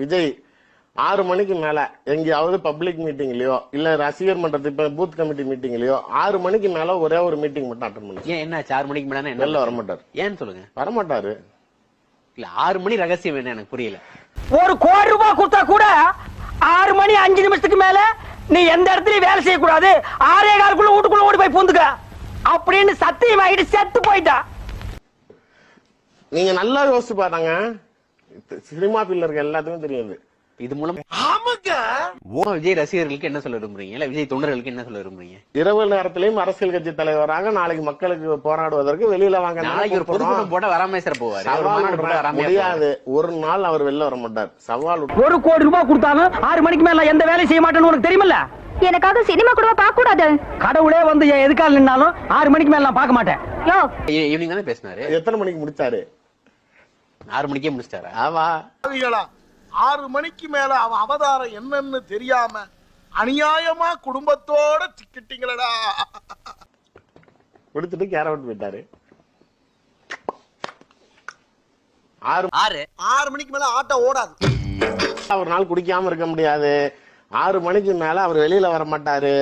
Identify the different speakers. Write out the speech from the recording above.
Speaker 1: விஜய் ஆறு மணிக்கு மேல எங்கேயாவது பப்ளிக் மீட்டிங்லயோ இல்ல ரசிகர் மன்றத்து இப்ப பூத் கமிட்டி மீட்டிங்லயோ ஆறு மணிக்கு மேல ஒரே ஒரு மீட்டிங் மட்டும் அட்டன் பண்ணி
Speaker 2: ஏன் என்ன ஆறு மணிக்கு மேல என்ன
Speaker 1: வெளில வரமாட்டாரு.
Speaker 2: ஏன்னு சொல்லுங்க?
Speaker 1: வரமாட்டாரு.
Speaker 2: இல்ல ஆறு மணி ரகசியம் என்ன எனக்கு புரியல.
Speaker 3: ஒரு கோடி ரூபாய் கொடுத்தா கூட ஆறு மணி அஞ்சு நிமிஷத்துக்கு மேல நீ எந்த இடத்துலயும் வேலை செய்யக்கூடாது. ஆறே காலுக்குள்ள வீட்டுக்குள்ள ஓடி போய் பூந்துக்க. அப்படின்னு சத்தியம் ஆகிட்டு செத்து போயிட்டா.
Speaker 1: நீங்க நல்லா யோசிச்சு பாருங்க. சினிமா ஃபீல்ட்ல இருக்க எல்லாத்துக்கும் தெரியுது.
Speaker 2: இது மூலம் விஜய் ரசிகர்களுக்கு என்ன சொல்ல விரும்புறீங்க? இல்ல விஜய் தொண்டர்களுக்கு என்ன சொல்ல விரும்புறீங்க?
Speaker 1: இரவு நேரத்திலையும் அரசியல் கட்சி தலைவராக நாளைக்கு மக்களுக்கு போராடுவதற்கு வெளியில வாங்க
Speaker 2: நாளைக்கு ஒரு பொதுக்கூட்டம் போட வராம சார் போவாரு.
Speaker 1: முடியாது. ஒரு நாள் அவர் வெளில வர மாட்டார். சவால்
Speaker 3: ஒரு கோடி ரூபாய் கொடுத்தாலும் ஆறு மணிக்கு மேல எந்த வேலையும் செய்ய மாட்டேன்னு உனக்கு தெரியுமில்ல?
Speaker 4: எனக்காக சினிமா கூட பார்க்க கூடாது.
Speaker 3: கடவுளே வந்து என் எதுக்கால நின்னாலும் ஆறு மணிக்கு மேல நான் பார்க்க மாட்டேன்.
Speaker 2: ஈவினிங் தானே பேசினாரு?
Speaker 1: எத்தனை மணிக்கு முடிச்சாரு?
Speaker 2: ஆறு மணிக்கே முடிச்சிட்டாரா.
Speaker 1: ஆமா.
Speaker 5: ஆறு மணிக்கு மேல அவ அவதாரம் என்னன்னு தெரியாம அநியாயமா குடும்பத்தோட சிக்கிட்டீங்களடா.
Speaker 1: கொடுத்துட்டு கேர அவுட் போயிட்டாரு. ஆறு
Speaker 2: ஆறு.
Speaker 5: ஆறு மணிக்கு மேல ஆட்டோ ஓடாது.
Speaker 1: ஒரு நாள் குடிக்காம இருக்க முடியாது. ஆறு மணிக்கு மேல அவர் வெளியில வர மாட்டாரு.